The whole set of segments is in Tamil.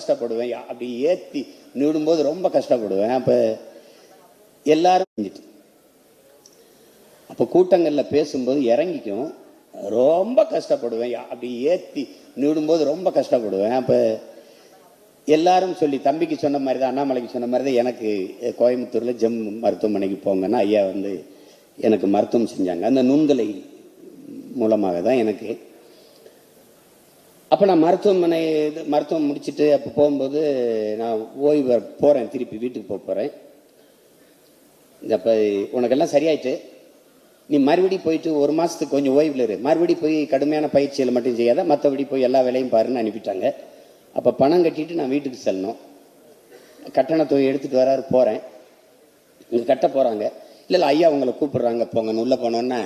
கஷ்டப்படுவேன். அப்படி ஏற்றி நிடும்போது ரொம்ப கஷ்டப்படுவேன். அப்போ எல்லாரும் செஞ்சுட்டு அப்போ கூட்டங்களில் பேசும்போது இறங்கிக்கும். ரொம்ப கஷ்டப்படுவேன். அப்படி ஏற்றி நிடும்போது ரொம்ப கஷ்டப்படுவேன். அப்போ எல்லாரும் சொல்லி தம்பிக்கு சொன்ன மாதிரி தான் அண்ணாமலைக்கு சொன்ன மாதிரி தான் எனக்கு கோயம்புத்தூரில் ஜெம் மருத்துவமனைக்கு போங்கன்னா ஐயா வந்து எனக்கு மருத்துவம் செஞ்சாங்க. அந்த நுண்கலை மூலமாக தான் எனக்கு அப்போ நான் மருத்துவமனை இது மருத்துவம் முடிச்சுட்டு அப்போ போகும்போது நான் ஓய்வு போகிறேன் திருப்பி வீட்டுக்கு போக போகிறேன் அப்போ உனக்கெல்லாம் சரியாயிட்டு நீ மறுபடி போயிட்டு ஒரு மாதத்துக்கு கொஞ்சம் ஓய்வில் இரு. மறுபடி போய் கடுமையான பயிற்சிகளை மட்டும் செய்யாத மற்றபடி போய் எல்லா வேலையும் பாருன்னு அனுப்பிட்டாங்க. அப்போ பணம் கட்டிட்டு நான் வீட்டுக்கு செல்லணும். கட்டண தொகை எடுத்துகிட்டு வராரு போகிறேன் இங்கே கட்ட போகிறாங்க இல்லை இல்லை ஐயா உங்களை கூப்பிட்றாங்க போங்கன்னு உள்ளே போனோன்னா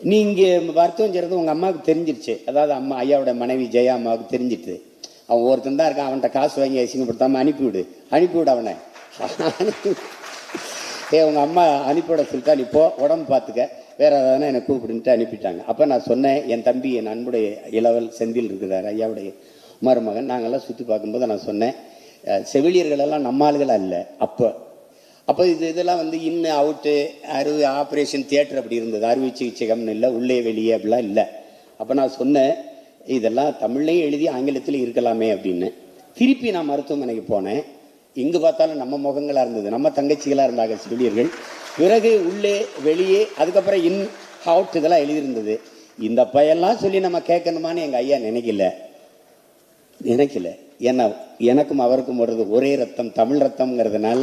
நீ இங்கே மருத்துவம் செய்கிறது உங்கள் அம்மாவுக்கு தெரிஞ்சிருச்சு. அதாவது அம்மா ஐயாவோட மனைவி ஜெயா அம்மாவுக்கு தெரிஞ்சிட்டு அவன் ஒருத்தன் தான் இருக்கான் அவன்கிட்ட காசு வாங்கி அசிங்கப்படுத்தாமல் அனுப்பிவிடு. அனுப்பிவிடு அவனை. ஏ உங்கள் அம்மா அனுப்பிவிட சொல்லிட்டா நீ போ உடம்பு பார்த்துக்க. வேற ஏதாவது என்னை கூப்பிடுன்ட்டு அனுப்பிட்டாங்க. அப்போ நான் சொன்னேன் என் தம்பி என் அன்புடைய இளவல் செந்தில் இருக்கிறார் ஐயாவுடைய மருமகன். நாங்கள்லாம் சுற்றி பார்க்கும்போது நான் சொன்னேன் செவிலியர்களெல்லாம் செவிலியர்கள் எல்லாம் நம்ம ஆளுகளாக இல்லை. அப்போ அப்போ இது இதெல்லாம் வந்து இன்னு அவுட்டு அறுவை ஆப்ரேஷன் தியேட்டர் அப்படி இருந்தது. அறுவை சிகிச்சைகம்னு இல்லை உள்ளே வெளியே அப்படிலாம் இல்லை. அப்போ நான் சொன்னேன் இதெல்லாம் தமிழ்லேயும் எழுதி ஆங்கிலத்தில் இருக்கலாமே அப்படின்னு. திருப்பி நான் மருத்துவமனைக்கு போனேன். எங்கே பார்த்தாலும் நம்ம முகங்களாக இருந்தது. நம்ம தங்கச்சிகளாக இருந்தாங்க செவிலியர்கள் பிறகு உள்ளே வெளியே அதுக்கப்புறம் இன் அவுட் இதெல்லாம் எழுதியிருந்தது. இந்த பையெல்லாம் சொல்லி நம்ம கேட்கணுமான்னு எங்கள் ஐயா நினைக்கல. நினைக்கல. ஏன்னா எனக்கும் அவருக்கும் வருது ஒரே ரத்தம் தமிழ் ரத்தம்ங்கிறதுனால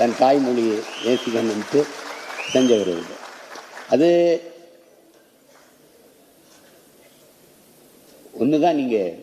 தன் தாய்மொழியை நேசிக்கணும்ட்டு செஞ்சவர் இது அது ஒன்று தான் நீங்கள்